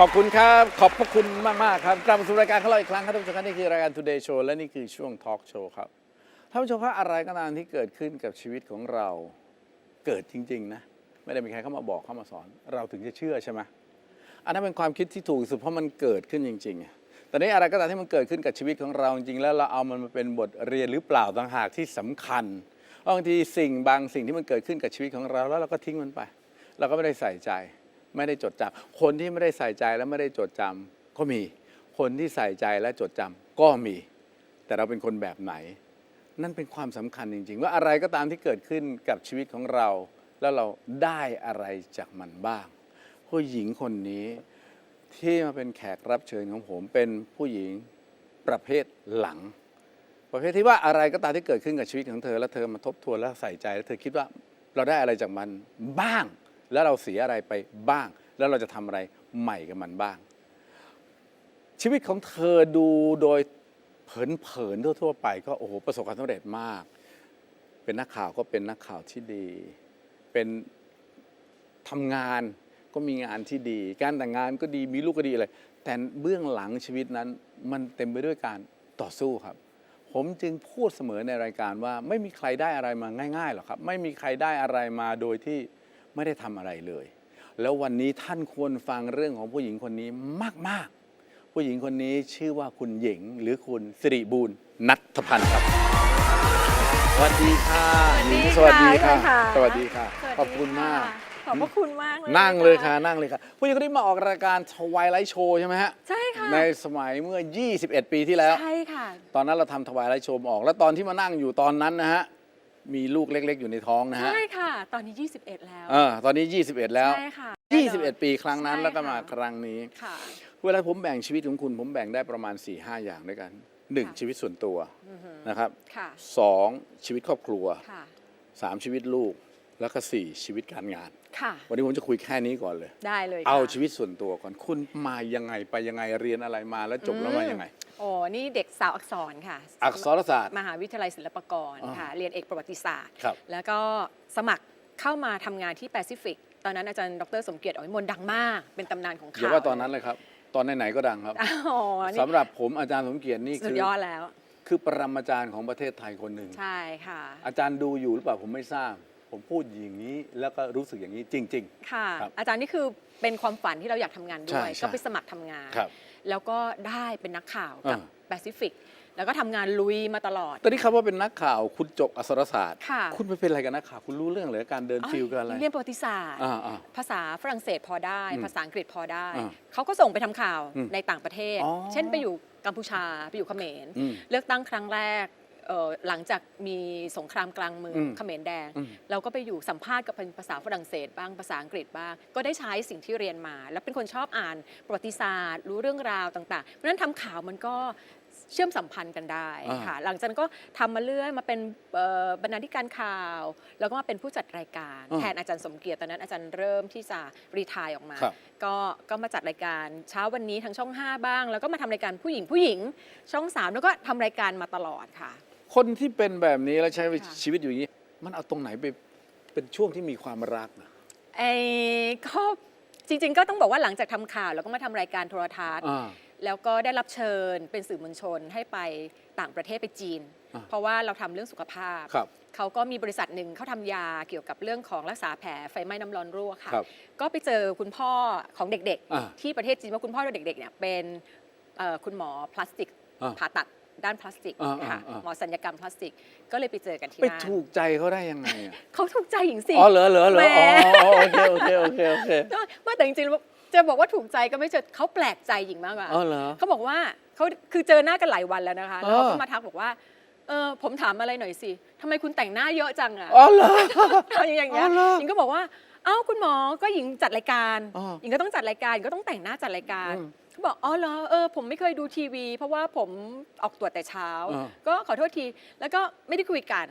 ขอบคุณครับ ขอบพระคุณมากมากครับ กลับมาสู่รายการของเราอีกครั้งครับท่านผู้ชมครับนี่คือรายการ Today Show และนี่คือช่วง Talk Show ครับท่านผู้ชมครับอะไรก็ตามที่เกิดขึ้นกับชีวิตของเราเกิดจริง ๆ นะ ไม่ได้มีใครเข้ามาบอกเข้ามาสอน เราถึงจะเชื่อใช่ไหมอันนั้นเป็นความคิดที่ถูกสุดเพราะมันเกิดขึ้นจริง ๆ แต่นี้อะไรก็ตามที่มันเกิดขึ้นกับชีวิตของเราจริงๆแล้วเราเอามันมาเป็นบทเรียนหรือเปล่าต่างหากที่สำคัญบางทีสิ่งบางสิ่งที่มันเกิดขึ้นกับชีวิตของเราแล้วเราก็ทิ้งมันไป เราก็ไม่ได้ใส่ใจ ไม่ได้จดจำคนที่ไม่ได้ใส่ใจและไม่ได้จดจำก็มี คนที่ใส่ใจและจดจำก็มี แต่เราเป็นคนแบบไหน นั่นเป็นความสำคัญจริง ๆ ว่าอะไรก็ตามที่เกิดขึ้นกับชีวิตของเรา แล้วเราได้อะไรจากมันบ้าง ผู้หญิงคนนี้ที่มาเป็นแขกรับเชิญของผมเป็นผู้หญิงประเภทหลัง ประเภทที่ว่าอะไรก็ตามที่เกิดขึ้นกับชีวิตของเธอ แล้วเธอมาทบทวนแล้วใส่ใจแล้วเธอคิดว่าเราได้อะไรจากมันบ้าง แล้วเราเสียอะไรไปบ้าง แล้วเราจะทำอะไรใหม่กับมันบ้าง ชีวิตของเธอดูโดยเผินๆทั่วๆไป ก็โอ้โหประสบความสำเร็จมาก เป็นนักข่าวก็เป็นนักข่าวที่ดี เป็นทำงานก็มีงานที่ดี การแต่งงานก็ดีมีลูกก็ดีอะไรแต่เบื้องหลังชีวิตนั้นมันเต็มไปด้วยการต่อสู้ครับ ผมจึงพูดเสมอในรายการว่าไม่มีใครได้อะไรมาง่ายๆหรอกครับ ไม่มีใครได้อะไรมาโดยที่ ไม่ได้ทำอะไรเลย แล้ววันนี้ท่านควรฟังเรื่องของผู้หญิงคนนี้มาก ๆ ผู้หญิงคนนี้ชื่อว่าคุณหญิงหรือคุณสิริบูรณ์นัทพันธ์ครับสวัสดีค่ะสวัสดีสวัสดีค่ะค่ะสวัสดีค่ะสวัสดีขอบคุณมาก ขอบพระคุณมากเลยนั่งเลยค่ะ นั่งเลยค่ะ ผู้หญิงคนนี้มาออกรายการทวายไลท์โชว์ใช่ไหมฮะ ใช่ค่ะ ในสมัยเมื่อ 21 ปีที่แล้ว ใช่ค่ะ ตอนนั้นเราทำทวายไลท์โชว์มาออก แล้วตอนที่มานั่งอยู่ตอนนั้นนะฮะ มีลูกเล็ก ๆ อยู่ในท้องนะฮะใช่ค่ะ ตอนนี้ 21 แล้ว เออตอนนี้ 21 แล้ว ใช่ค่ะ 21 ปีครั้งนั้นใช่แล้วก็มาค่ะ ครั้งนี้ ค่ะ เวลาผมแบ่งชีวิตของคุณ ผมแบ่งได้ประมาณ 4 5อย่างด้วยกัน1ค่ะชีวิตส่วนตัวอือหือนะครับ ค่ะ 2 ชีวิตครอบครัว ค่ะ 3 ชีวิตลูกแล้วก็ 4 ชีวิตการงาน ค่ะ วันนี้ผมจะคุยแค่นี้ก่อนเลย ได้เลยค่ะ เอาชีวิตส่วนตัวก่อนคุณมายังไงไปยังไงเรียนอะไรมาแล้วจบแล้วมายังไง โอ้นี่เด็กสาวอักษรค่ะ อักษรศาสตร์ มหาวิทยาลัยศิลปากรอ่าค่ะ เรียนเอกประวัติศาสตร์ ครับแล้วก็สมัครเข้ามาทำงานที่แปซิฟิก ตอนนั้นอาจารย์ดรสมเกียรติอ๋อยมนดังมาก เป็นตำนานของอย่าข่าวว่าตอนนั้นเลยครับ ตอนไหนๆก็ดังครับอ๋อนี่สำหรับผมอาจารย์สมเกียรตินี่สุคืดอยอดแล้ว คือปรมาจารย์ของประเทศไทยคนหนึ่ง ใช่ค่ะ อาจารย์ดูอยู่หรือเปล่าผมไม่ทราบ ผมพูดอย่างนี้แล้วก็รู้สึกอย่างนี้จริง ค่ะ ครับอาจารย์นี่คือเป็นความฝันที่เราอยากทำงานด้ใช่วยใช่ก็ไปสมัครทำงาน ครับ แล้วก็ได้เป็นนักข่าวกับอ่าแปซิฟิกแล้วก็ทำงานลุยมาตลอดๆตอนนี้คำว่าเป็นนักข่าวคุณจบอักษรศาสตร์ค่ะคุณไปเป็นอะไรกับนักข่าว คุณรู้เรื่องเหรือการเดินฟิลกันอะไร เรียนประวัติศาสตร์อ่าอ่าภาษาฝรั่งเศสพอได้อืมภาษาอังกฤษพอได้อ่าเขาก็ส่งไปทำข่าวอืมในต่างประเทศอ๋อเช่นไปอยู่กัมพูชา ไปอยู่เขมรอืมเลือกตั้งครั้งแรก เอ่อหลังจากมีสงครามกลางเมืองอืมเขมรแดง อืม เราก็ไปอยู่สัมภาษณ์กับเป็นภาษาฝรั่งเศสบ้างภาษาอังกฤษบ้าง ก็ได้ใช้สิ่งที่เรียนมา แล้วเป็นคนชอบอ่านประวัติศาสตร์ รู้เรื่องราวต่างๆ เพราะฉะนั้นทำข่าวมันก็เชื่อมสัมพันธ์กันได้อ่า ค่ะ หลังจากนั้นก็ทำมาเรื่อยมาเป็นเอ่อบรรณาธิการข่าว แล้วก็มาเป็นผู้จัดรายการอ่าแทนอาจารย์สมเกียรติตอนนั้นอาจารย์เริ่มที่จะรีทายออกมา ครับ ก็ก็มาจัดรายการเช้าวันนี้ทางช่อง 5 บ้าง แล้วก็มาทำรายการผู้หญิงผู้หญิงช่อง 3 แล้วก็ทำรายการมาตลอดค่ะ คนที่เป็นแบบนี้แล้วใช้ค่ะชีวิตอยู่อย่างนี้ มันเอาตรงไหนไปเป็นช่วงที่มีความรักนะ ไอ้ก็จริง ๆ ก็ต้องบอกว่าหลังจากทำข่าว แล้วก็มาทำรายการโทรทัศน์อ่าแล้วก็ได้รับเชิญเป็นสื่อมวลชนให้ไปต่างประเทศไปจีน อ่าเพราะว่าเราทำเรื่องสุขภาพ ครับเขาก็มีบริษัทหนึ่งเขาทำยาเกี่ยวกับเรื่องของรักษาแผลไฟไหม้น้ำร้อนรั่วค่ะ ครับก็ไปเจอคุณพ่อของเด็กอ่าๆ ที่ประเทศจีนว่าคุณพ่อเด็กๆเนี่ยเป็นเอ่อคุณหมอพลาสติกอ่าผ่าตัด ด้านพลาสติกอ่าค่ะอ่า หมอสัญญกรรมพลาสติก ก็เลยไปเจอกันที่ไปนั่นถูกใจเขาได้ยังไงอะเขาถูกใจหญิงสิ อ๋อเหรอเหรอเหรอแหมอ๋อโอเคโอเคโอเคโอเคก็ว่าแต่จริงๆแล้วจะบอกว่าถูกใจก็ไม่เจอเขาแปลกใจหญิงมากกว่าอ๋อเหรอ เขาบอกว่าเขาคือเจอหน้ากันหลายวันแล้วนะคะ แล้วเขาเออก็มาทักบอกว่าเออผมถามอะไรหน่อยสิทำไมคุณแต่งหน้าเยอะจังอะอ๋อเหรอเอาอย่างเงี้ยอ๋อเหรอหญิงก็บอกว่าเอ้าคุณหมอก็หญิงจัดรายการอ๋อหญิงก็ต้องจัดรายการหญิงก็ต้องแต่งหน้าจัดรายการ อืมเขา บอกอ๋อเหรอเออผมไม่เคยดูทีวี เพราะว่าผมออกตรวจแต่เช้า อ่า ก็ขอโทษทีแล้วก็ไม่ได้คุยกัน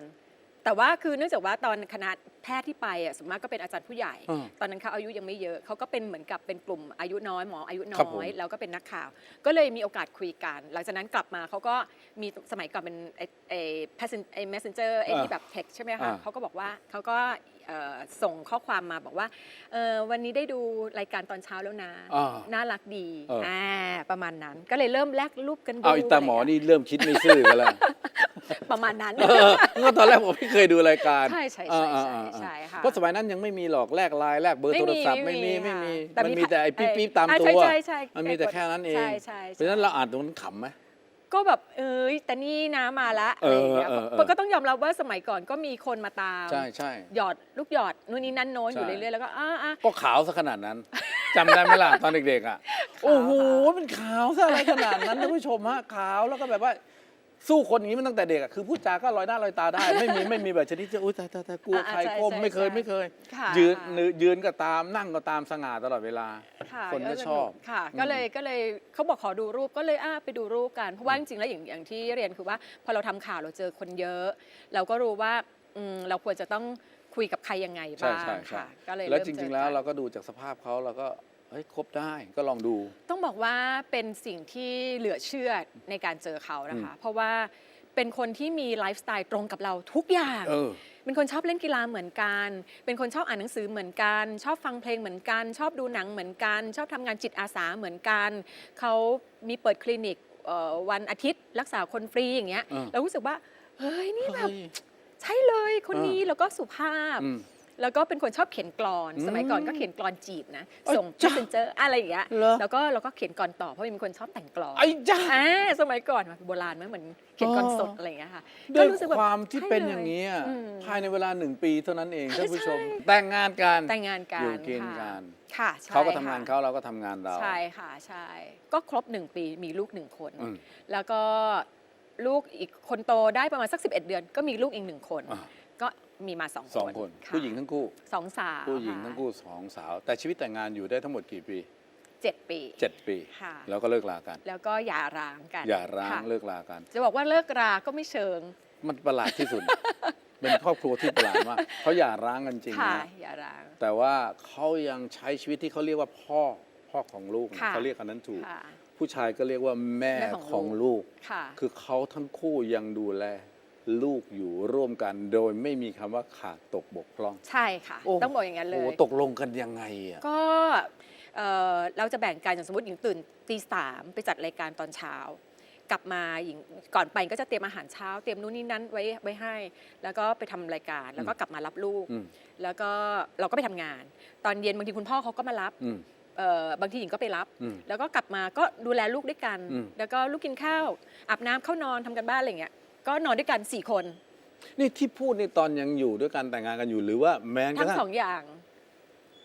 แต่ว่าคือเนื่องจากว่าตอนคณะแพทย์ที่ไปอะส่วนมากก็เป็นอาจารย์ผู้ใหญ่ อ่าตอนนั้นเขาอายุยังไม่เยอะเขาก็เป็นเหมือนกับเป็นกลุ่มอายุน้อยหมออายุน้ครับผมอยแล้วก็เป็นนักข่าว ก็เลยมีโอกาสคุยกัน หลังจากนั้นกลับมาเขาก็มีสมัยก่อนเป็นไอ้ไอ้ passenger ไอ้ messenger ไอ้ที่แบบ text ใช่ไหมคะอ่า เขาก็บอกว่าเขาก็เอ่อ ส่งข้อความมาบอกว่าเอ่อวันนี้ได้ดูรายการตอนเช้าแล้วนะอ่าน่ารักดีเอออ่่าประมาณนั้น ก็เลยเริ่มแลกรูปกันดูเอาอีตาหมอนี่เริ่มคิดไม่ซื่อกันแล้วประมาณนั้นเออก็ตอนแรกผมไม่เคยดูรายการใช่ใช่ใช่ใช่อ่าๆๆใช่ค่ะเพราะสมัยนั้นยังไม่มีหรอกแลกไลน์แลกเบอร์โทรศัพท์ไม่มีไม่มีค่ะมันมีแต่ไอ้ปี๊บปี๊บตามอ่ตัวใช่ใช่ใช่มันมีแต่แค่นั้นเองใช่ใช่เพราะฉะนั้นเราอ่านตรงนั้นขำไหม ก็แบบเอ้ยแต่นี่นะมาละอะไรอย่างเงี้ยเออเออเออ มันก็ต้องยอมรับว่าสมัยก่อนก็มีคนมาตามใช่ใช่ หยอดลูกหยอดนู่นนี่นั่นโน้นอยู่ใช่ เรื่อยๆแล้วก็อ่าอะก็ขาวซะขนาดนั้น จำได้ไหมล่ะ ตอนเด็กๆอะ โอ้โหเป็นขาวซะอะไรขนาดนั้นท่านผู้ชมฮะขาวแล้วก็แบบว่า สู้คนอย่างนี้มันตั้งแต่เด็กอะคือพูดจาก็ลอยหน้าลอยตาได้ ไม่มีไม่มีแบบชนิดที่อุ้ยตายตายตายกลัวอ่าใครใช่ก้มใช่ไม่เคยใช่ไม่เคย ค่ะ ยืนค่ะนืยืนก็ตามนั่งก็ตามสง่าตลอดเวลา ค่ะคนก็สชอบค่ะอืมก็เลยก็เลยเขาบอกขอดูรูปก็เลยอะไปดูรูปกัน เพราะว่าจริงๆแล้วอย่างอย่างที่เรียนคือว่า พอเราทำข่าวเราเจอคนเยอะ เราก็รู้ว่าอืมเราควรจะต้องคุยกับใครยังไงใช่บ้างใช่ใช่ค่ะ ก็เลยแล้วเริ่มจเจริองๆ แล้วกัน เราก็ดูจากสภาพเขาเราก็ เฮ้ยคบได้ก็ลองดู ต้องบอกว่าเป็นสิ่งที่เหลือเชื่อในการเจอเขานะคะ เพราะว่าเป็นคนที่มีไลฟ์สไตล์ตรงกับเราทุกอย่าง เออ เป็นคนชอบเล่นกีฬาเหมือนกัน เป็นคนชอบอ่านหนังสือเหมือนกัน ชอบฟังเพลงเหมือนกัน ชอบดูหนังเหมือนกัน ชอบทำงานจิตอาสาเหมือนกัน เขามีเปิดคลินิกเอ่อวันอาทิตย์ รักษาคนฟรีอย่างเงี้ย เออ เรารู้สึกว่า เฮ้ย นี่แบบ เฮ้ย ใช่เลยคนนี้ เออ แล้วก็สุภาพ อืม แล้วก็เป็นคนชอบเขียนกลอนอืมสมัยก่อนก็เขียนกลอนจีบนะเอ้ยส่งจ้ะ messenger อะไรอย่างเงี้ยเหรอ แล้วก็เราก็เขียนกลอนต่อเพราะเป็นคนชอบแต่งกลอนไอ้จ้า อ่าสมัยก่อนโบราณมั้ยเหมือนเขียนกลอนสดอ๋อออะไรอย่างเงี้ยค่ะด้ก็วยรู้สึกแบบความที่ใช่เป็นลอย่างนี้อะอืม ภายในเวลาหนึ่งปีเท่านั้นเองท่านผู้ชมใช่แต่งงานกัน แต่งงานกัอยู่นกินค่ะกัน ค่ะใช่เขาก็ทำงานค่ะเขาเราก็ทำงานเรา ใช่ค่ะใช่ ก็ครบหนึ่งปีมีลูกหนึ่งคน อืมแล้วก็ลูกอีกคนโตได้ประมาณสัก 11 เดือน ก็มีลูกอีกหนึ่งคน อะก็ มีมาสองสองคนะผู้หญิงทั้งคู่สองสาวผู้หญิงค่ะทั้งคู่สองสาว แต่ชีวิตแต่งงานอยู่ได้ทั้งหมดกี่ปีเจ็ดปีเจ็ดปี ค่ะแล้วก็เลิกลากัน แล้วก็หย่าร้างกันอย่าร้างค่ะเลิกลากัน จะบอกว่าเลิกราก็ไม่เชิง มันประหลาดที่สุด เป็นครอบครัวที่ประหลาดมากเขาอย่าร้างกันจริงค่ะนะหย่าร้าง แต่ว่าเขายังใช้ชีวิตที่เขาเรียกว่าพ่อพ่อของลูกนะค่ะ เขาเรียกกันนั้นถูก ค่ะ ผู้ชายก็เรียกว่าแม่แม่ของของลูลูก ก ค่ะ คือเขาทั้งคู่ยังดูแล ลูกอยู่ร่วมกันโดยไม่มีคำว่าขาดตกบกพร่อง ใช่ค่ะโอ้ต้องบอกอย่างนั้นเลโอ้ย ตกลงกันยังไงอะ ก็เอ่อเราจะแบ่งกันอย่างสมมติหญิงตื่นตีสามไปจัดรายการตอนเช้า กลับมาหญิงก่อนไปก็จะเตรียมอาหารเช้า เตรียมนู่นนี่นั่นไว้ไว้ให้ แล้วก็ไปทำรายการแล้วก็กลับมารับลูก อืม แล้วก็เราก็ไปทำงาน ตอนเย็นบางทีคุณพ่อเขาก็มารับอืมเอ่อบางทีหญิงก็ไปรับ อืม แล้วก็กลับมาก็ดูแลลูกด้วยกัน อืมแล้วก็ลูกกินข้าวอาบน้ำเข้านอนทำกันบ้านอะไรอย่างเงี้ย ก็นอนด้วยกันสี่คน นี่ที่พูดนี่ตอนยังอยู่ด้วยกันแต่งงานกันอยู่หรือว่าแม้กทั้ระงทั่งสองอย่าง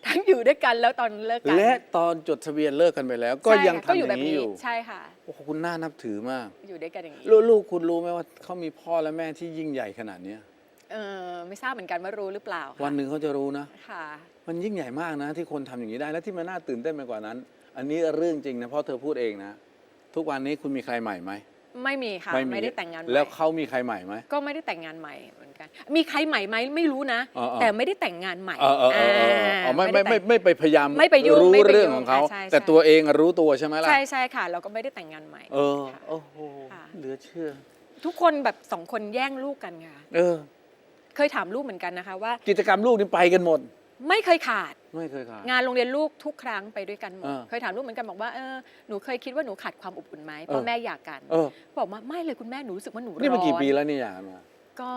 ทั้งอยู่ด้วยกันแล้วตอนเลิกกันและตอนจดทะเบียนเลิกกันไปแล้ว ก็ใช่ยังค่ะทำอแบย่าบงนี้อยู่ใช่ค่ะ โอ้โหคุณน่านับถือมาก อยู่ด้วยกันอย่างนี้ลูกลูกคุณรู้ไหมว่าเขามีพ่อและแม่ที่ยิ่งใหญ่ขนาดเนี้ยเออไม่ทราบเหมือนกันว่ารู้หรือเปล่าค่ะวันหนึ่งเขาจะรู้นะ ค่ะ มันยิ่งใหญ่มากนะ ที่คนทำอย่างนี้ได้และที่มันน่าตื่นเต้นไปกว่านั้น อันนี้เรื่องจริงนะเพราะเธอพูดเองนะ ทุกวันนี้คุณมีใครใหม่ไหม ไม่มีค่ะไม่ได้แต่งงานใหม่แล้วเขามีใครใหม่ไหม ก็ไม่ได้แต่งงานใหม่เหมือนกัน มีใครใหม่ไหมไม่รู้นะเออเออแต่ไม่ได้แต่งงานใหม่เออเออเออเออเอออ๋อไม่ไม่ไม่ด้แต่งไม่ไปพยายามไม่ไปยุ่งรู้ไม่ไปยุ่งเรื่องของเขาอะใช่ แต่ใช่ตัวเองอะรู้ตัวใช่ไหมล่ะ ใช่ใช่ค่ะ เราก็ไม่ได้แต่งงานใหม่ เออค่ะโอ้โห ค่ะ เหลือเชื่อ ทุกคนแบบสองคนแย่งลูกกันค่ะ เออ เคยถามลูกเหมือนกันนะคะว่า กิจกรรมลูกนี่ไปกันหมด ไม่เคยขาด ไม่เคยขาด งานโรงเรียนลูกทุกครั้งไปด้วยกันหมด เออเคยถามลูกเหมือนกันบอกว่าเออหนูเคยคิดว่าหนูขาดความอบอุ่นไหมเพราะเออแม่อยากกันเออ บอกว่าไม่เลยคุณแม่หนูรู้สึกว่าหนูร้อนนี่มันกี่ปีแล้วเนี่ยมา ก็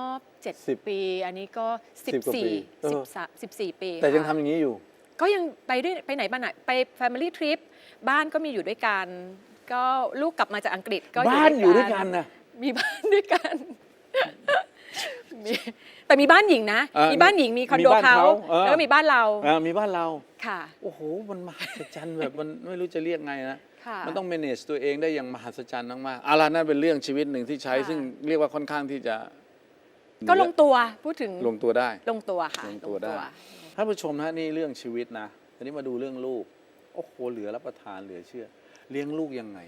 เจ็ดสิบปี อันนี้ก็สิบสิบกว่าปีสี่เออ สิบสามสิบสี่ปีแต่ยังค่ะทำอย่างนี้อยู่ ก็ยังไปด้วยไปไหนมาไหนไป Family Trip บ้านก็มีอยู่ด้วยกัน ก็ลูกกลับมาจากอังกฤษก็บ้านอยู่ด้วยกันนะมีบ้านด้วยกัน มีแต่มีบ้านหญิงนะ เออมีบ้านหญิงมีคอนโดมีบ้านเขาเขาเออ แล้วก็มีบ้านเราอ่ามีบ้านเรา ค่ะ โอ้โห มันมหัศจรรย์แบบมันไม่รู้จะเรียกไงนะ ค่ะ มันต้อง manage ตัวเองได้อย่างมหัศจรรย์มากๆอารานั่นเป็นเรื่องชีวิตหนึ่งที่ใช้ ค่ะ ซึ่งเรียกว่าค่อนข้างที่จะก็ลงตัวพูดถึงลงตัวได้ ลงตัวค่ะลงตัวได้ ท่านผู้ชมนะนี่เรื่องชีวิตนะทีนี้มาดูเรื่องลูก โอ้โห เหลือรับประทานเหลือเชื่อ เลี้ยงลูกยังไง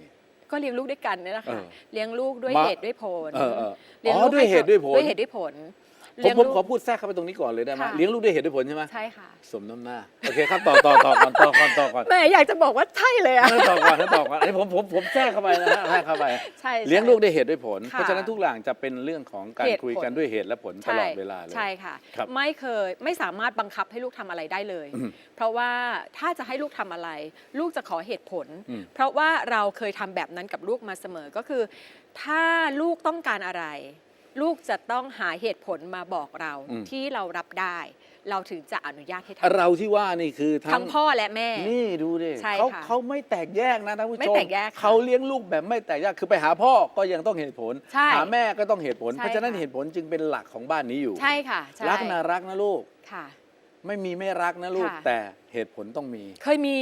ก็เลี้ยงลูกด้วยกันเนี่ยแหละค่ะเออเลี้ยงลูกด้วยมาเหตุด้วยผลเออเออเลี้ยงอ๋อลูกด้วยเหตุด้วยผล ด้วยเหตุด้วยผล ผเลี้มยงผมลูกขอพูดแทรกเข้าไปตรงนี้ก่อนเลยได้ไหมค่ะ เลี้ยงลูกด้วยเหตุด้วยผลใช่ไหมใช่ค่ะสมน้ำหน้าโอเคครับต่อต่อต่อก่อนต่อก่อนต่อก่อนแม่อยากจะบอกว่าใช่เลยอะให้ต่อก่อนให้ต่อก่อนอันนี้ผมผมผมแทรกเข้าไปนะฮะแทรกเข้าไป ใช่ เลี้ยงลูกด้วยเหตุด้วยผล ค่ะเพราะฉะนั้นทุกอย่างจะเป็นเรื่องของการเหตุคุยกันผลด้วยเหตุและผลตใช่ลอดเวลาเลย ใช่ค่ะ ครับไม่เคยไม่สามารถบังคับให้ลูกทำอะไรได้เลย อืมเพราะว่าถ้าจะให้ลูกทำอะไร ลูกจะขอเหตุผล อืม เพราะว่าเราเคยทำแบบนั้นกับลูกมาเสมอก็คือ ถ้าลูกต้องการอะไร ลูกจะต้องหาเหตุผลมาบอกเราที่เรารับได้ เราถึงจะอนุญาตให้ทำเราที่ว่านี่คือทั้ทั้งพ่อและแม่ นี่ดูดิใช่เขาค่ะเขาไม่แตกแยกนะท่านผู้ชมไม่แตกแยกค่ะเขาเลี้ยงลูกแบบไม่แตกแยกคือไปหาพ่อก็ยังต้องเหตุผล ใช่หาแม่ก็ต้องเหตุผล ใช่เพราะฉะนั้นค่ะ เหตุผลจึงเป็นหลักของบ้านนี้อยู่ ใช่ค่ะใช่รักนะรักนะลูก ค่ะ ไม่มีไม่รักนะลูก ค่ะแต่ เหตุผลต้องมี เคยมี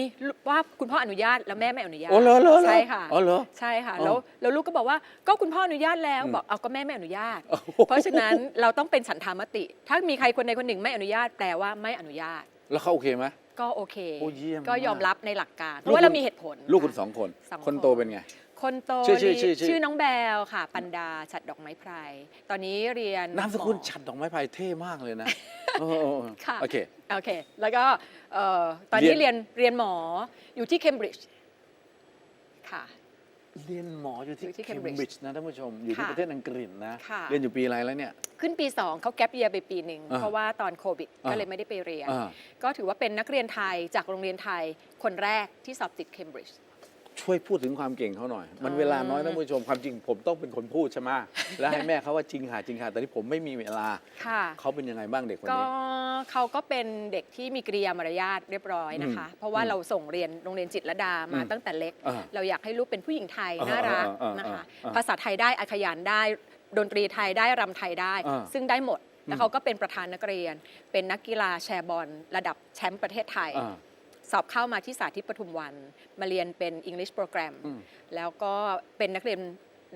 ว่าคุณพ่ออนุญาตแล้วแม่ไม่อนุญาตโอ้เหรอเหรอเหรอใช่ค่ะอ๋อเหรอใช่ค่ะอ๋อแล้วแล้วลูกก็บอกว่าก็คุณพ่ออนุญาตแล้วอืมบอกเอาก็แม่ไม่อนุญาตโอ้โหเพราะฉะนั้นเราต้องเป็นฉันทามติ ถ้ามีใครคนใดคนหนึ่งไม่อนุญาตแปลว่าไม่อนุญาต แล้วเขาโอเคไหมก็โอเคโอ้เยี่ยมก็ยอมมากรับในหลักการเพลูกราะว่าคุณเรามีเหตุผล ลูกคุณะสองคนสองคนโตเป็นไง คนโตชื่อชื่อนี่ชื่อชื่อ ชื่อน้องแบลค่ะ ปันดาฉัดดอกไม้ไพรตอนนี้เรียนนามสกุลหอ ฉัดดอกไม้ไผ่เท่มากเลยนะเออเออเออค่ะ โอเค โอเค แล้วก็เอ่อตอนนี้เรีเรียยน นเรียนหมออยู่ที่เคมบริดจ์ค่ะ เรียนหมออยู่ที่อยู่ที่เคม Cambridge บริดจ์นะท่านผู้ชม อยู่ที่ค่ะประเทศอังกฤษนะ ค่ะ เรียนอยู่ปีอะไรแล้วเนี่ย ขึ้นปี 2 เขาแก p เยียไปปีหนึ่งอ่าเพราะว่าตอนโควิดอ่า ก็เลยไม่ได้ไปเรียน อ่าก็ถือว่าเป็นนักเรียนไทยจากโรงเรียนไทยคนแรกที่สอบติดเคมบริดจ์ ช่วยพูดถึงความเก่งเขาหน่อย มันอ่าเวลาน้อยท่านผู้ชมความจริงผมต้องเป็นคนพูดใช่ไหมแล้วให้แม่เขาว่าจริงค่ะจริงค่ะแต่ที่ผมไม่มีเวลาค่ะเขาเป็นยังไงบ้างเด็กคนก็นี้ เขาก็เป็นเด็กที่มีกริยามารยาทเรียบร้อยนะคะ อืมเพราะว่าอืมเราส่งเรียนโรงเรียนจิตรลดามาอืมตั้งแต่เล็ก อ่าเราอยากให้ลูกเป็นผู้หญิงไทยอ่าน่ารักอ่าอ่านะคะ อ่าภาษาไทยได้อาขยันได้ดนตรีไทยได้รำไทยได้ อ่าซึ่งได้หมด อืแล้วม เขาก็เป็นประธานนักเรียน เป็นนักกีฬาแชร์บอลระดับแชมป์ประเทศไทย อ่า สอบเข้ามาที่สาธิตปทุมวัน มาเรียนเป็น English Program อืมแล้วก็เป็นนักเรียน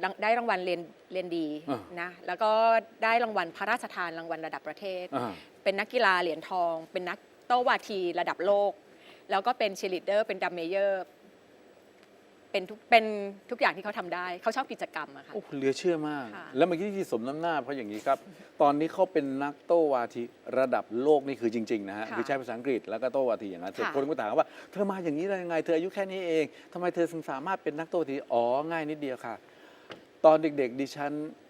รังได้รางวัลเรียนเรียนดีอ่านะแล้วก็ได้รางวัลพระราชทานรางวัลระดับประเทศอ่าเป็นนักกีฬาเหรียญทอง เป็นนักโต้วาทีระดับโลก แล้วก็เป็นเชลิเดอร์เป็นดัมเมเยอร์ เป็นทุกเป็นทุกอย่างที่เขาทำได้ เขาชอบกิจกรรมอะค่ะ โอ้เหลือเชื่อมาก ค่ะ แล้วเมื่อกี้ที่สมน้ำหน้าเพราะอย่างนี้ครับ ตอนนี้เขาเป็นนักโต้วาทีระดับโลกนี่คือจริง ๆ นะฮะค่ะคือใช้ภาษาอังกฤษแล้วก็โต้วาทีอย่างนั้นเสร็จค่ะคนก็ถามว่าเธอมาอย่างนี้ได้ยังไง เธออายุแค่นี้เองทำไมเธอถึงสามารถเป็นนักโต้วาทีอ๋อง่ายนิดเดียวค่ะ ตอนเด็กๆดิฉันใ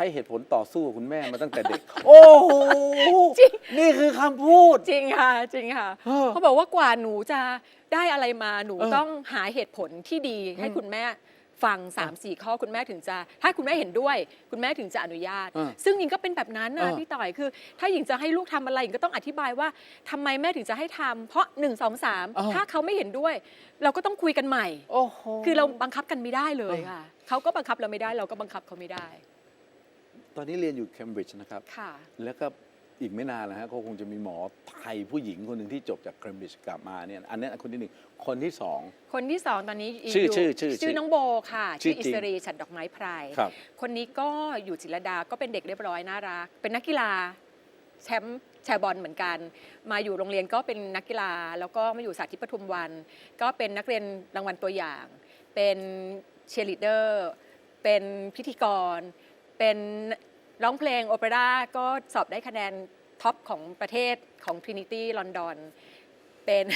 ช้เหตุผลต่อสู้กับคุณแม่มาตั้งแต่เด็ก โอ้โหจริง นี่คือคำพูด จริงค่ะจริงค่ะเออเขาบอกว่ากว่าหนูจะได้อะไรมาหนูเออต้องหาเหตุผลที่ดีให้อืมคุณแม่ฟัง3ามสี่ข้อคุณแม่ถึงจะ ถ้าคุณแม่เห็นด้วย คุณแม่ถึงจะอนุญาต เออซึ่งหญิงก็เป็นแบบนั้นนะเออพี่ต่อยคือ ถ้าหญิงจะให้ลูกทำอะไรหญิงก็ต้องอธิบายว่าทำไมแม่ถึงจะให้ทำเพราะ 1 2 3ถ้าเขาไม่เห็นด้วย เราก็ต้องคุยกันใหม่ โอ้โห คือเราบังคับกันไม่ได้เลยเออ ค่ะเขาก็บังคับเราไม่ได้เราก็บังคับเขาไม่ได้ ตอนนี้เรียนอยู่เคมบริดจ์นะครับ ค่ะ แล้วก็อีกไม่นานแล้วฮะก็คงจะมีหมอไทยผู้หญิงคนหนึ่งที่จบจากเคมบริดจ์กลับมาเนี่ยอันนี้คนที่หนึ่งคนที่สอง คนที่สองตอนนี้ชื่ออยู่ชื่อชื่อชื่อน้องโบค่ะ ชื่ชื่อออิจริงสรีฉัดดอกไม้ไพรครับ คนนี้ก็อยู่จิตรลดาก็เป็นเด็กเรียบร้อยน่ารัก เป็นนักกีฬาแชมป์แชร์บอลเหมือนกัน มาอยู่โรงเรียนก็เป็นนักกีฬา แล้วก็มาอยู่สาธิตปทุมวัน ก็เป็นนักเรียนรางวัลตัวอย่าง เป็นเชียร์ลีดเดอร์ เป็นพิธีกร เป็นร้องเพลงโอเปร่าก็สอบได้คะแนนท็อปของประเทศของ Trinity London เป็น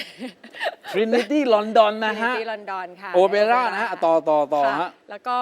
Trinity London นะฮะ Trinity London ค่ะโอเปร่านะฮะ ต่อต่อต่อค่ะฮะ แล้วก็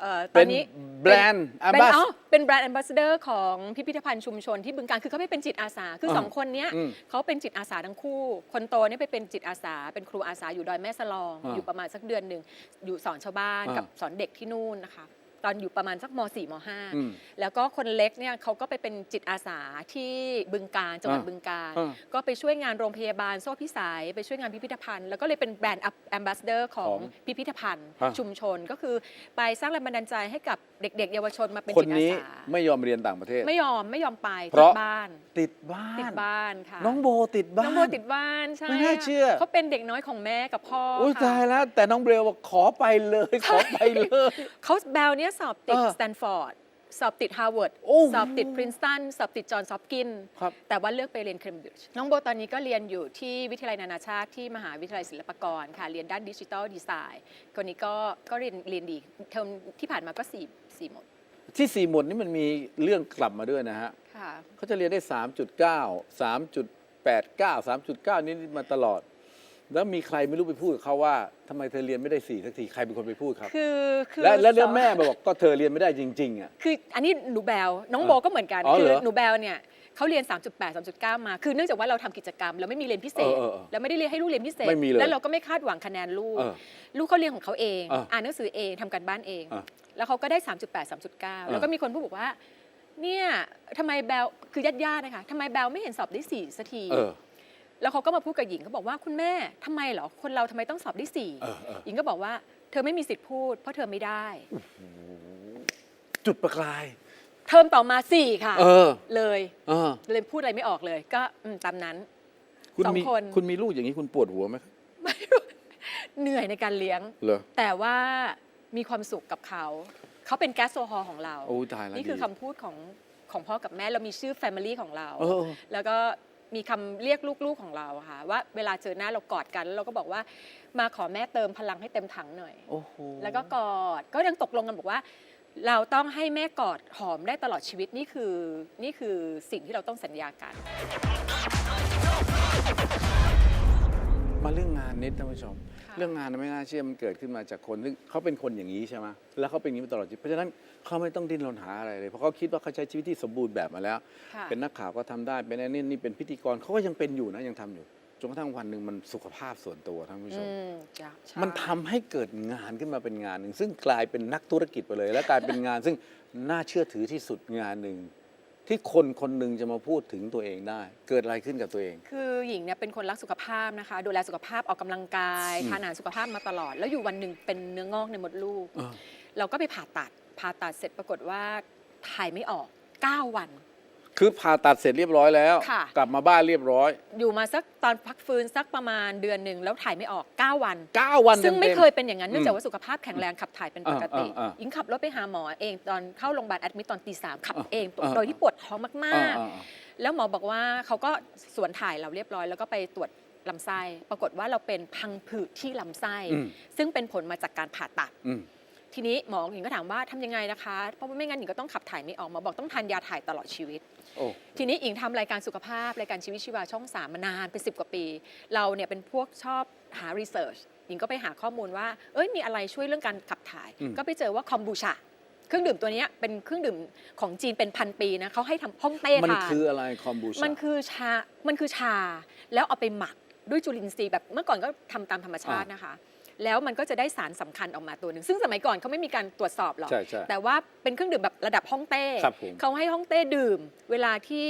เอ่อตเป็อนนนี้แบรนด์เป็น Ambas เอ้าเป็นแบรนด์แอมบาสเดอร์ของพิพิธภัณฑ์ชุมชนที่บึงการคือเขาไม่เป็นจิตอาสา คืออาสองคนเนี้ยอืมเขาเป็นจิตอาสาทั้งคู่ คนโตเนี่ยไปเป็นจิตอาสา เป็นครูอาสาอยู่ดอยแม่สลอง อ่าอยู่ประมาณสักเดือนหนึ่งอยู่สอนชาวบ้านอ่ากั กับสอนเด็กที่นู่นนะคะ ตอนอยู่ประมาณสักม .4 ม อืม .5 แล้วก็คนเล็กเนี่ยเขาก็ไปเป็นจิตอาสาที่บึงการจังหวัดอ่าบึงการ อ่าก็ไปช่วยงานโรงพยาบาลโซ่พิสัยไปช่วยงานพิพิธภัณฑ์ แล้วก็เลยเป็นแบรนด์แอมบาสเดอร์ของของพิพิธภัณฑ์ อ่า ชุมชนก็คือไปสร้างแรงบันดาลใจให้กับเด็ก ๆ เยาวชนมาเป็นคนจิตอานี้สาไม่ยอมเรียนต่างประเทศ ไม่ยอมไม่ยอมไปเพติราะดบ้าน ติดบ้าน ติดบ้านค่ะน้องโบติดบ้าน น้องโบติดบ้านใช่ไม่น่าเชื่อ เขาเป็นเด็กน้อยของแม่กับพ่อโอ้ยค่ะ ตายแล้ว แต่น้องเบลบอกขอไปเลย ขอไปเลย เขาแบลเนี่ยสอบติดเออสแตนฟอร์ดสอบติดฮาร์วาร์ดโอ้สอบติดพรินสตันสอบติดจอห์นซอปกิน ครับ แต่ว่าเลือกไปเรียนเคมบริดจ์น้องโบตอนนี้ก็เรียนอยู่ที่วิทยาลัยนานาชาติที่มหาวิทยาลัยศิลปากรค่ะ เรียนด้านดิจิทัลดีไซน์คนนี้ก็ก็เรียนเรียนดีเทอมที่ผ่านมาก็สี่ สี่หมด ที่สี่หมดนี่มันมีเรื่องกลับมาด้วยนะฮะคค่ะ เขาจะเรียนได้ 3.9 3.89 3.9 นี่มาตลอด แล้วมีใครไม่รู้ไปพูดกับเขาว่าทำไมเธอเรียนไม่ได้สี่สักทีใครเป็นคนไปพูดครับ คือคือและแล้วสเรื่อองงแม่มาบอกก็เธอเรียนไม่ได้จริงๆอะ คืออันนี้หนูแบลน้องอะโบก็เหมือนกัน อ๋อคืเหรอ หนูแบลเนี่ย เขาเรียน 3.8 3.9 มา คือเนื่องจากว่าเราทำกิจกรรมแล้วไม่มีเรียนพิเศษ เออเออเออแล้วไม่ได้เรียนให้ลูกเรียนพิเศษ ไม่มีเลยแล้วเราก็ไม่คาดหวังคะแนนลูก เออลูกเขาเรียนของเขาเอง เอออ่อ่านหนังสือเองทำการบ้านเอง เออแล้วเขาก็ได้ 3.8 3.9 แล้วก็มีคนพูดบอกว่า เนี่ยทำไมแบลคือญาติๆนะคะทำไมแบลไม่เห็นสอบได้สี่สักที เออ แล้วเขาก็มาพูดกับหญิงเขาบอกว่าคุณแม่ทำไมเหรอ คนเราทำไมต้องสอบได้สี่เออเออ หญิงก็บอกว่าเธอไม่มีสิทธิ์พูด เพราะเธอไม่ได้ จุดประกาย เทอมต่อมาสี่ค่ะ เออ เลยเออ เลยพูดอะไรไม่ออกเลย ก็อืมตามนั้น คุณสองมีคน คุณมีลูกอย่างนี้คุณปวดหัวไหมครับเหนื่อยในการเลี้ยง เหรอ แต่ว่ามีความสุขกับเขา เขาเป็นแก๊สโซฮอลของเรา โอ้ตายแล้วนี่คือดี คำพูดของของพ่อกับแม่เรามีชื่อ Family ของเรา เออ แล้วก็มีคำเรียกลูกๆของเราอะค่ะว่าเวลาเจอหน้าเรากอดกันแล้วเราก็บอกว่ามาขอแม่เติมพลังให้เต็มถังหน่อย โอ้โหแล้วก็กอดก็ยังตกลงกันบอกว่า เราต้องให้แม่กอดหอมได้ตลอดชีวิตนี่คือนี่คือสิ่งที่เราต้องสัญญากัน มาเรื่องงานนิดท่านผู้ชม ค่ะ เรื่องงานไม่น่าเชื่อมันเกิดขึ้นมาจากคนซึ่งเขาเป็นคนอย่างนี้ใช่ไหมแล้วเขาเป็นอย่างนี้มาตลอดชีวิตเพราะฉะนั้นเขาไม่ต้องดิ้นรนหาอะไรเลยเพราะเขาคิดว่าเขาใช้ชีวิตที่สมบูรณ์แบบมาแล้ว ค่ะ เป็นนักข่าวก็ทำได้เป็นอันนี้นี่เป็นพิธีกรเขาก็ยังเป็นอยู่นะยังทำอยู่ จนกระทั่งวันหนึ่งมันสุขภาพส่วนตัวท่านผู้ชอืมมจ้ะใช่ มันทำให้เกิดงานขึ้นมาเป็นงานหนึ่ง ซึ่งกลายเป็นนักธุรกิจไปเลย และกลายเป็นงาน ซึ่งน่าเชื่อถือที่สุดงานหนึ่ง ที่คนคนหนึ่งจะมาพูดถึงตัวเองได้ เกิดอะไรขึ้นกับตัวเอง คือหญิงเนี่ยเป็นคนรักสุขภาพนะคะ ดูแลสุขภาพออกกำลังกายอืม ทานอาหารสุขภาพมาตลอด แล้วอยู่วันหนึ่งเป็นเนื้องอกในมดลูกเออเราก็ไปผ่าตัดผ่าตัดเสร็จปรากฏว่าถ่ายไม่ออก 9 วัน คือผ่าตัดเสร็จเรียบร้อยแล้ว ค่ะ กลับมาบ้านเรียบร้อย อยู่มาสักตอนพักฟื้นสักประมาณเดือนหนึ่งแล้วถ่ายไม่ออก 9 วัน 9 วันซึ่งไม่ต็ๆ เคยเป็นอย่างนั้นเนื่องจากว่าสุขภาพแข็งแรงขับถ่ายเป็นปกติอ่าอ่าอ่าหญิงขับรถไปหาหมอเองตอนเข้าโรงพยาบาลแอดมิตตอนตีสามขับอ่าเอง อ่า โดยที่ปวดท้องมากอ่าๆอ่า แล้วหมอบอกว่าเขาก็สวนถ่ายเราเรียบร้อย แล้วก็ไปตรวจลำไส้ ปรากฏว่าเราเป็นพังผืดที่ลำไส้ อืม ซึ่งเป็นผลมาจากการผ่าตัด อืม ทีนี้หมอหญิงก็ถามว่าทำยังไงนะคะ เพราะว่าไม่งั้นหญิงก็ต้องขับถ่ายไม่ออกหมอบอกต้องทานยาถ่ายตลอดชีวิตโอ้ ทีนี้หญิงทำรายการสุขภาพ รายการชีวิตชีวาช่องสามมานานเป็นสิบกว่าปี เราเนี่ยเป็นพวกชอบหารีเสิร์ชหญิงก็ไปหาข้อมูลว่า เอ้ยมีอะไรช่วยเรื่องการขับถ่ายอืมก็ไปเจอว่าคอมบูชาเครื่องดื่มตัวเนี้ยเป็นเครื่องดื่มของจีนเป็นพันปีนะเขาให้ทำห้องเต้มันทานคืออะไรคอมบูชา มันคือชา มันคือชา แล้วเอาไปหมักด้วยจุลินทรีย์แบบเมื่อก่อนก็ทำตามธรรมชาตินะคะ แล้วมันก็จะได้สารสำคัญออกมาตัวหนึ่งซึ่งสมัยก่อนเขาไม่มีการตรวจสอบหรอกใช่ใช่แต่ว่าเป็นเครื่องดื่มแบบระดับฮ่องเต้ครับผมเขาให้ฮ่องเต้ดื่ม เวลาที่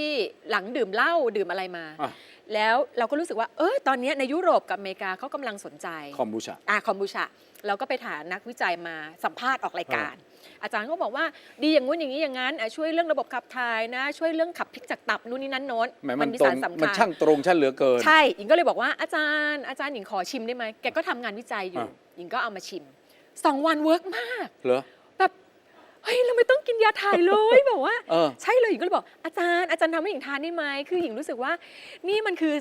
หลังดื่มเหล้าดื่มอะไรมาอะแล้วเราก็รู้สึกว่า เออตอนเนี้ยในยุโรปกับอเมริกาเขากำลังสนใจคอมบูชาอ่าคอมบูชาเราก็ไปถามนักวิจัยมาสัมภาษณ์ออกรายการ อาจารย์ก็บอกว่าดีอย่างงู้นอย่างนี้อย่างนั้นอะช่วยเรื่องระบบขับถ่ายนะ ช่วยเรื่องขับพิษจากตับนู่นนี่นั่นโน้นแหมมันมีตรสางรสำมันคัญช่างตรงช่างเหลือเกิน ใช่หญิงก็เลยบอกว่าอาจารย์อาจารย์หญิงขอชิมได้ไหมแกก็ทำงานวิจัยอยู่อะ หญิงก็เอามาชิมสองวันเวิร์กมาก เหรอ แบบเฮ้ยเราไม่ต้องกินยาถ่ายเลย แบบว่า เออ ใช่เลยหญิงก็เลยบอกอาจารย์อาจารย์ทำให้หญิงทานได้ไหมคือหญิงรู้สึกว่า นี่มันคือ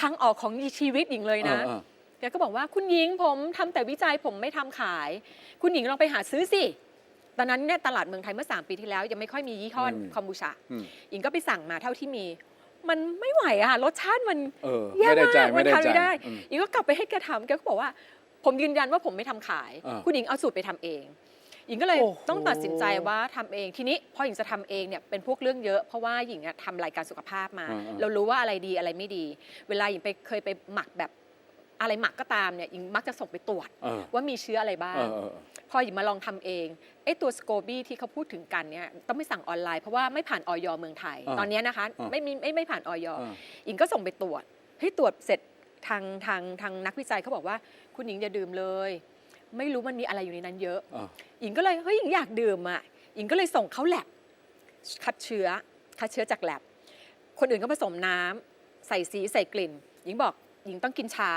ทางออกของชีวิตหญิงเลยนะ เออแกก็บอกว่าคุณหญิงผมทำแต่วิจัยผมไม่ทำขาย คุณหญิงลองไปหาซื้อสิ ตอนนั้นเนี่ยตลาดเมืองไทยเมื่อ 3 ปีที่แล้ว ยังไม่ค่อยมียี่ห้ออมคอมบูชาอืมหญิงก็ไปสั่งมาเท่าที่มี มันไม่ไหวอะรสชาติมันเออแย่ไม่ได้ใจมากไม่ได้นทานใจไม่ได้อืมหญิงก็กลับไปให้แกทำแกก็บอกว่า ผมยืนยันว่าผมไม่ทำขาย อ่าคุณหญิงเอาสูตรไปทำเองหญิงก็เลยโอ้โห ต้องตัดสินใจว่าทำเองทีนี้พอหญิงจะทำเองเนี่ยเป็นพวกเรื่องเยอะเพราะว่าหญิงอะทำรายการสุขภาพมา อ่าๆ เรารู้ว่าอะไรดีอะไรไม่ดี เวลาหญิงไปเคยไปหมักแบบ อะไรหมักก็ตามเนี่ยหญิงมักจะส่งไปตรวจเออ ว่ามีเชื้ออะไรบ้าง เออเออ พอหญิงมาลองทำเองไอ้ตัวสโคบี้ที่เขาพูดถึงกันเนี่ยต้องไปสั่งออนไลน์เพราะว่าไม่ผ่านออยเมืองไทย อ่าตอนเนี้ยนะคะอ่าไม่มีไม่ไม่ผ่านออยอ่าหญิงก็ส่งไปตรวจเฮ้ยตรวจเสร็จทางทางทางนักวิจัยเขาบอกว่า คุณหญิงอย่าดื่มเลย ไม่รู้มันมีอะไรอยู่ในนั้นเยอะ อ่า หญิงก็เลยเฮ้ยหญิงอยากดื่มอะหญิงก็เลยส่งเขาแลบคัดเชื้อคัดเชื้อจากแลบคนอื่นก็ผสมน้ำใส่สีใส่กลิ่น หญิงบอกหญิงต้องกินชา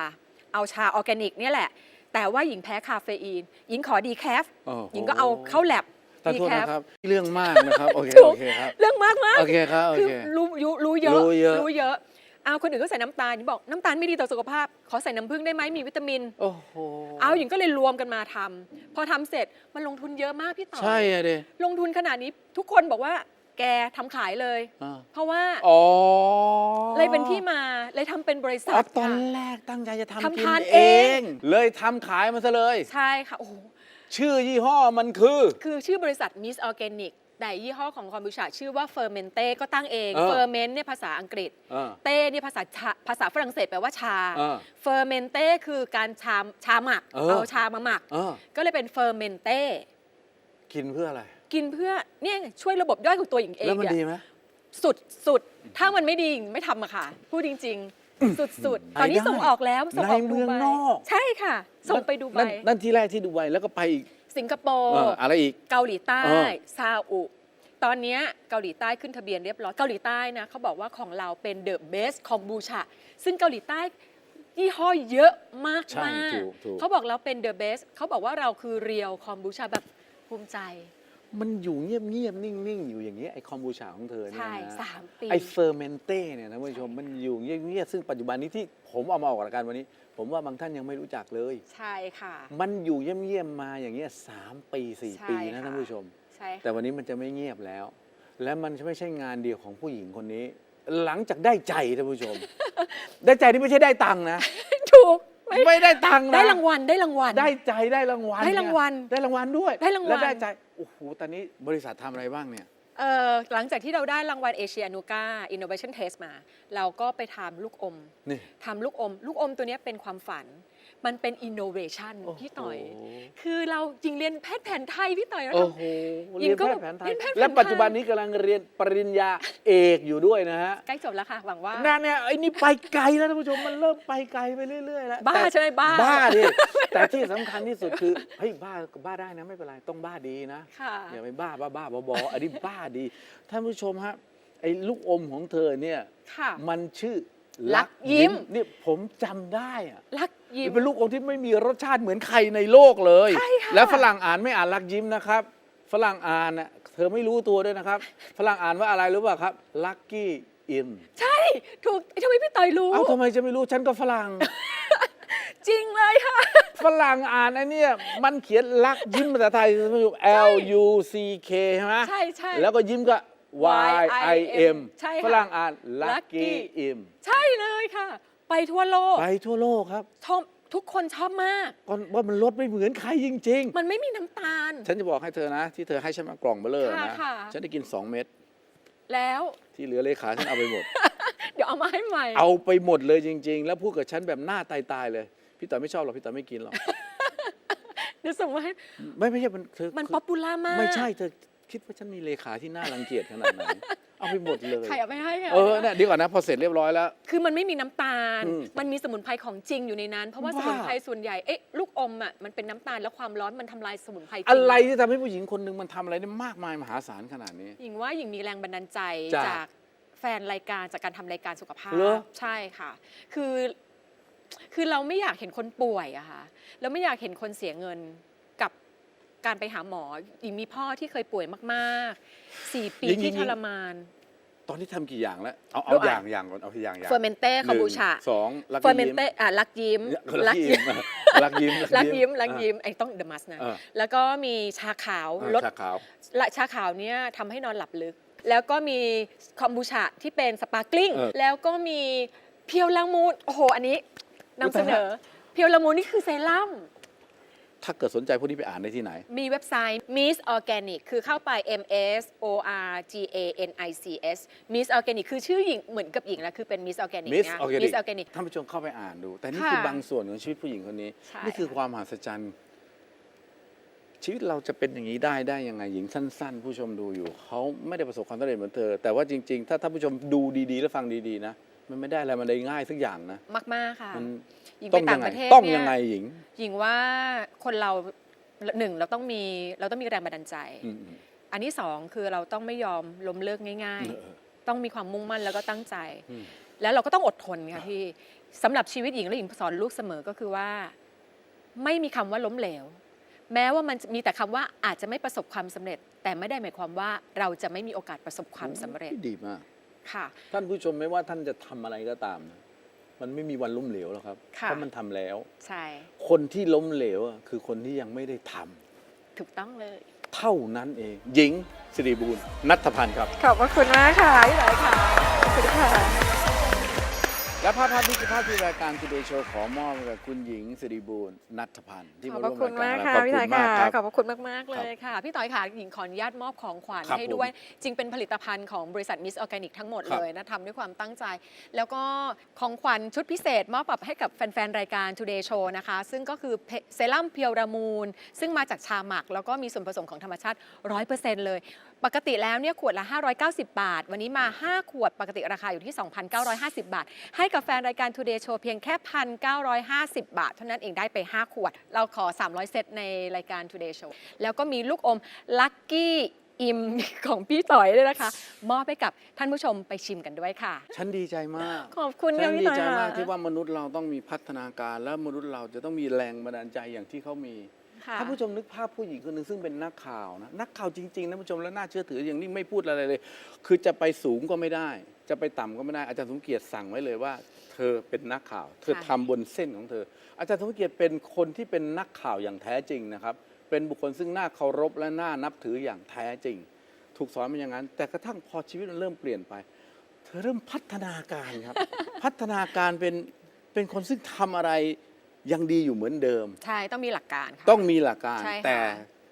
เอาชาออร์แกนิกเนี่ยแหละ แต่ว่าหญิงแพ้คาเฟอีน หญิงขอดีแคฟโอ้โห หญิงก็เอาเข้าแลบท่านดีโทษแคฟ นะครับ เรื่องมากนะครับ โอเค ถูโอกเคครับ เรื่องมากมากโอเคครับโอคือเค รู้รู้รู้เยอะ รู้เยอะ รู้เยอะเอาคนอื่นก็ใส่น้ำตาลหญิงบอกน้ำตาลไม่ดีต่อสุขภาพ ขอใส่น้ำผึ้งได้ไหมมีวิตามิน โอ้โหเอาหญิงก็เลยรวมกันมาทำพอทำเสร็จมันลงทุนเยอะมากพี่ต่อ ใช่อะเดลงทุนขนาดนี้ทุกคนบอกว่า แกทำขายเลย อ่า เพราะว่าอ๋อเลยเป็นที่มาเลยทำเป็นบริษัอ๋อทตอนค่ะ แรกตั้งใจจะทำทำกินทานเอเอง ง เลยทำขายมันซะเลย ใช่ค่ะโอ้โหชื่อยี่ห้อมันคือ คือชื่อบริษัท Miss Organic แต่ยี่ห้อของคอมบูชาชื่อว่า Fermente ก็ตั้งเอง เออ Ferment เนี่ยภาษาอังกฤษเออเต้เนี่ยภาษาชาภาษาฝรั่งเศสแปลว่าชา เออเฟอร์เมนเต้คือการชาชาหมัก เออ เอาชามาหมักเออก็เลยเป็นเฟอร์เมนเต้กินเพื่ออะไร กินเพื่อเนี่ยช่วยระบบย่อยของตัวหญิงเองแล้วมันเนี่ยดีไหม สุดสุดถ้ามันไม่ดีหญิงไม่ทำอะค่ะ พูดจริง ๆ สุดสุดตอนนี้ไปได้ส่งออกแล้วส่งออกในเมืองดูไบนอก ใช่ค่ะ ส่งไปดูไบนั่นนั่นที่แรกที่ดูไบแล้วก็ไปอีกสิงคโปเอร์ ออะไรอีก เกาหลีใต้ เออ ซาอุ ตอนเนี้ยเกาหลีใต้ขึ้นทะเบียนเรียบร้อย เกาหลีใต้นะเขาบอกว่าของเราเป็น the best kombucha ซึ่งเกาหลีใต้ยี่ห้อเยอะมากใช่มากถูกถูก เขาบอกเราเป็น the best เขาบอกว่าเราคือเรียวคอมบูชาแบบภูมิใจ มันอยู่เงียบเงียบๆนิ่งๆ อยู่อย่างนี้ยไอคอมบูชาของเธอเนี่ยใช่นะสามปีไอเฟอร์เมนเต้เนี่ยนะคุณผู้ชมมันอยู่เงียบเงียบๆซึ่งปัจจุบันนี้ที่ผมเอามาออกรายการวันนี้ ผมว่าบางท่านยังไม่รู้จักเลย ใช่ค่ะ มันอยู่เงียบเงียบๆมาอย่างเงี้ยสามปีสี่ใช่ปีนะค่ะท่านผู้ชม ใช่ค่ะแต่วันนี้มันจะไม่เงียบแล้ว และมันไม่ใช่งานเดียวของผู้หญิงคนนี้ หลังจากได้ใจท่านผู้ชม ได้ใจนี่ไม่ใช่ได้ตังค์นะถูก ไม่ไม่ได้ตังค์นะได้รางวัลได้รางวัล ได้ใจได้รางวัลได้รางวัลเนี่ยได้รางวัลด้วยได้รางวัล และได้ใจโอ้โหตอนนี้บริษัททำอะไรบ้างเนี่ย เอ่อหลังจากที่เราได้รางวัลเอเชียนูกา Innovation Test มา เราก็ไปทำลูกอมนี่ ทำลูกอม ลูกอมตัวเนี้ยเป็นความฝัน มันเป็น innovation โอ้โหพี่ต่อย คือเราจริงเรียนแพทย์แผนไทยพี่ต่อยแล้วโอ้ทำโหยิเรียงนก็แพทย์แผนไทยเรียนแพทย์แผนไทย และปัจจุบันนี้กำลังเรียนปริญญาเอกอยู่ด้วยนะฮะ ใกล้จบแล้วค่ะหวังว่านั่นเนี่ยไอ้นี่ไปไกลแล้วท่านผู้ชมมันเริ่มไปไกลไปเรื่อยๆแล้ว บ้าแต่ใช่ไหมบ้า บ้าดิแต่ที่สำคัญที่สุดคือเฮ้ยบ้าก็บ้าได้นะไม่เป็นไรต้องบ้าดีนะค่ะอย่าไปบ้าบ้าบ้าบอๆอันนี้บ้าดีท่านผู้ชมฮะไอ้ลูกอมของเธอเนี่ยค่ะมันชื่อลักยิ้มนี่ผมจำได้อะรัก ยิ้ม เป็นลูกอมที่ไม่มีรสชาติเหมือนใครในโลกเลย ใช่ค่ะ แล้วฝรั่งอ่านไม่อ่านลักยิ้มนะครับ ฝรั่งอ่านน่ะเธอไม่รู้ตัวด้วยนะครับ ฝรั่งอ่านว่าอะไรรู้ป่ะครับลักกี้อินใช่ ถูกทำไมพี่ต่อยรู้ เอ้าทำไมจะไม่รู้ฉันก็ฝรั่ง จริงเลยค่ะ ฝรั่งอ่านไอ้เนี่ยมันเขียนลักยิ้มภาษาไทย L U C K ใช่ไหมใช่ใช่แล้วก็ยิ้มก็ Y I M ใช่ค่ะฝรั่งอ่าน Lucky Lucky im ใช่เลยค่ะ ไปทั่วโลกไปทั่วโลกครับชอบทุกคนชอบมากก็ว่ามันรสไม่เหมือนใครจริงมันไม่มีน้ำตาลๆฉันจะบอกให้เธอนะ ที่เธอให้ฉันมากล่องเบลเลอร์ค่ะนะค่ะ ฉันได้กิน 2 เม็ดแล้ว ที่เหลือเลขาฉันเอาไปหมด เดี๋ยวเอามาให้ใหม่ เอาไปหมดเลยจริง ๆ แล้วพูดกับฉันแบบหน้าตายๆเลย พี่ต่อยไม่ชอบหรอกพี่ต่อยไม่กินหรอกเดี๋ยวส่งมาให้ ไม่ไม่ใช่มันเธอมันป๊อปปูล่ามาก ไม่ใช่เธอคิดว่าฉันมีเลขาที่น่ารังเกียจขนาดไหน เอาไปหมดเลย ใครเอาไปให้ะเออเนี่ยเดียวก่อนนะ พอเสร็จเรียบร้อยแล้ว คือมันไม่มีน้ำตาล อืมมันมีสมุนไพรของจริงอยู่ในนั้น เพราะว่าบ้า สมุนไพรส่วนใหญ่ เอ๊ะ ลูกอมอะ มันเป็นน้ำตาลแล้วความร้อนมันทำลายสมุนไพรจงอะไรที่ทำให้ผู้หญิงคนหนึ่งมันทำอะไรได้มากมายมหาศาลขนาดนี้ หญิงว่าหญิงมีแรงบันดาลใจจากจากแฟนรายการจากการทำรายการสุขภาพเหรอ ใช่ค่ะ คือคือเราไม่อยากเห็นคนป่วยอะค่ะเราไม่อยากเห็นคนเสียเงิน กับการไปหาหมอหญิงมีพ่อที่เคยป่วยมากๆสี่ปีที่ทรมาน ตอนนี้ทำกี่อย่างแล้วเอาดูเอาอะ อย่างอย่างก่อนเอาทีอย่างอย่างเฟอร์เมนเต้คอมบูชาหนึ่งสองลักเฟอร์เมนยิ้มเต้อะลักยิ้มลักยิ้มลักยิ้มลักยิ้มลักยิ้มไอ้ต้องเดอะมัสนะ เออแล้วก็มีชาขาวอ่าลดชาขาว ละชาขาวเนี่ยทำให้นอนหลับลึก แล้วก็มีคอมบูชาที่เป็นสปาร์กลิงเออแล้วแล้วก็มีเพียวละมูนโอ้โห อันนี้นำเสนอุ๊ยตายอละเพียวละมูนนี่คือเซรั่ม ถ้าเกิดสนใจพวกนี้ไปอ่านได้ที่ไหน มีเว็บไซต์ Miss Organic คือเข้าไป M S O R G A N I C S Miss Organic คือชื่อหญิงเหมือนกับหญิงแล้วคือเป็น Miss Organic มิสนะออร์แกนิ Miss Organic ท่านผู้ชมเข้าไปอ่านดู แต่นี่ค่ะคือบางส่วนของชีวิตผู้หญิงคนนี้ ใช่ นี่คือความมหัศจรรย์ ชีวิตเราจะเป็นอย่างนี้ได้ได้ยังไงหญิงสั้น ๆ ผู้ชมดูอยู่ เขาไม่ได้ประสบความสำเร็จเหมือนเธอ แต่ว่าจริง ๆ ถ้าท่านผู้ชมดูดีๆ และฟังดีๆ นะ มันไม่ได้อะไรมันได้ง่ายสักอย่างนะ มาก ๆ ค่ะ มัน หญิงต้ไปองต่ายังงไงประเทศต้องเนี่ยังไงหญิงหญิงว่าคนเราหนึ่งเราต้องมีเราต้องมีแรงบันดาลใจ อืมอืม อันที่สองคือเราต้องไม่ยอมล้มเลิกง่ายเออเออๆ ต้องมีความมุ่งมั่นแล้วก็ตั้งใจ อืม แล้วเราก็ต้องอดทนค่ะพี่สำหรับชีวิตหญิงและหญิงสอนลูกเสมอก็คือว่า ไม่มีคำว่าล้มเหลว แม้ว่ามันจะมีแต่คำว่าอาจจะไม่ประสบความสำเร็จ แต่ไม่ได้หมายความว่าเราจะไม่มีโอกาสประสบความสำเร็จโอ้ยดีมาก ค่ะ ท่านผู้ชมไม่ว่าท่านจะทำอะไรก็ตามนะ มันไม่มีวันล้มเหลวหรอกครับค่ะเพราะมันทำแล้ว ใช่คนที่ล้มเหลวอะคือคนที่ยังไม่ได้ทำถูกต้องเลย เท่านั้นเองหญิงสิริบูรณ์นัทพันธ์ครับ ขอบพระคุณมากค่ะพี่ต่อยค่ะ ขอบคุณค่ะ และภาพภาพนี้คือภาพที่รายการ Today Show ขอมอบให้กับคุณหญิงสิริบูรณ์นัทพันธ์ที่ขอบมาพร่ระวมคุราณยการมากเราค่ะ ขอบพี่คุต่อยณค่ะมากครับขอบพระคุณมาก ๆ เลยค่ะ พี่ต่อยค่ะหญิงขออนุญาตมอบของขวัญครับให้ผมด้วย จริงเป็นผลิตภัณฑ์ของบริษัทมิสออร์แกนิกทั้งหมดครับเลยนะทำด้วยความตั้งใจ แล้วก็ของขวัญชุดพิเศษมอบให้กับแฟน ๆ รายการ Today Show นะคะ ซึ่งก็คือเซรั่มเพียวรามูลซึ่งมาจากชาหมัก แล้วก็มีส่วนผสมของธรรมชาติ 100%เลย ปกติแล้วเนี่ยขวดละ 590 บาท วันนี้มา 5 ขวดปกติราคาอยู่ที่ 2,950 บาท ให้กับแฟนรายการ Today Show เพียงแค่ 1,950 บาท เท่านั้นเองได้ไป 5 ขวด เราขอ 300 เซตในรายการ Today Show แล้วก็มีลูกอม Lucky อิมของพี่ต่อยด้วยนะคะ มอบให้กับท่านผู้ชมไปชิมกันด้วยค่ะ ฉันดีใจมากขอบคุณฉัค่ะนพี่ดีต่อยใจมากค่ะที่ว่ามนุษย์เราต้องมีพัฒนาการ และมนุษย์เราจะต้องมีแรงบันดาลใจอย่างที่เขามี ค่ะท่านผู้ชมนึกภาพผู้หญิงคนหนึ่งซึ่งเป็นนักข่าวนะนักข่าวจริงๆนะผู้ชมแล้วน่าเชื่อถืออย่างนี้ไม่พูดอะไรเลย คือจะไปสูงก็ไม่ได้ จะไปต่ำก็ไม่ได้อาจารย์สมเกียรติสั่งไว้เลยว่า เธอเป็นนักข่าว เธอทำบนเส้นของเธอ อาจารย์สมเกียรติเป็นคนที่เป็นนักข่าวอย่างแท้จริงนะครับเป็นบุคคลซึ่งน่าเคารพและน่านับถืออย่างแท้จริง ถูกสอนมาอย่างนั้น แต่กระทั่งพอชีวิตมันเริ่มเปลี่ยนไป เธอเริ่มพัฒนาการครับ พัฒนาการเป็นเป็นคนซึ่งทำอะไร ยังดีอยู่เหมือนเดิม ใช่ ต้องมีหลักการค่ะ ต้องมีหลักการ ใช่ค่ะ แต่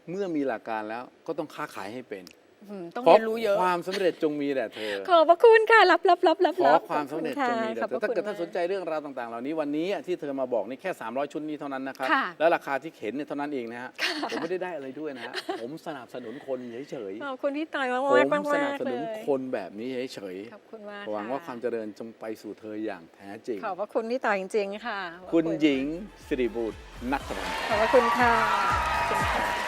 เมื่อมีหลักการแล้วก็ต้องค้าขายให้เป็น อืมต้องขอเรียนรู้เยอะ ความสำเร็จจงมีแด่เธอ ขอบพระคุณค่ะ รับรับรับรับขอรับความสำเร็จขจอบงคุณมีค่ะแด่ขอบเธอพระถ้าคุณเกิดท่านสนใจเรื่องราวต่างๆ เหล่านี้วันนี้ที่เธอมาบอกนี่แค่ 300 ชุดนี้เท่านั้นนะครับ ค่ะแล้วราคาที่เห็นเนี่ยเท่านั้นเองนะฮะ ผมไม่ได้ได้อะไรด้วยนะฮะ ผมสนับสนุนคนเฉยขอบคุณพี่ต่อยมากๆผมมากมากสนับสเลนุนยคนแบบนี้เฉยขอบคุณมากๆหวังว่าะความเจริญจงไปสู่เธออย่างแท้จริง ขอบพระคุณพี่ต่อยจริงๆค่ะคุณหญิงสิริบูรณ์นัทพันธ์ขอบพระคุณค่ะขอบคุณค่ะ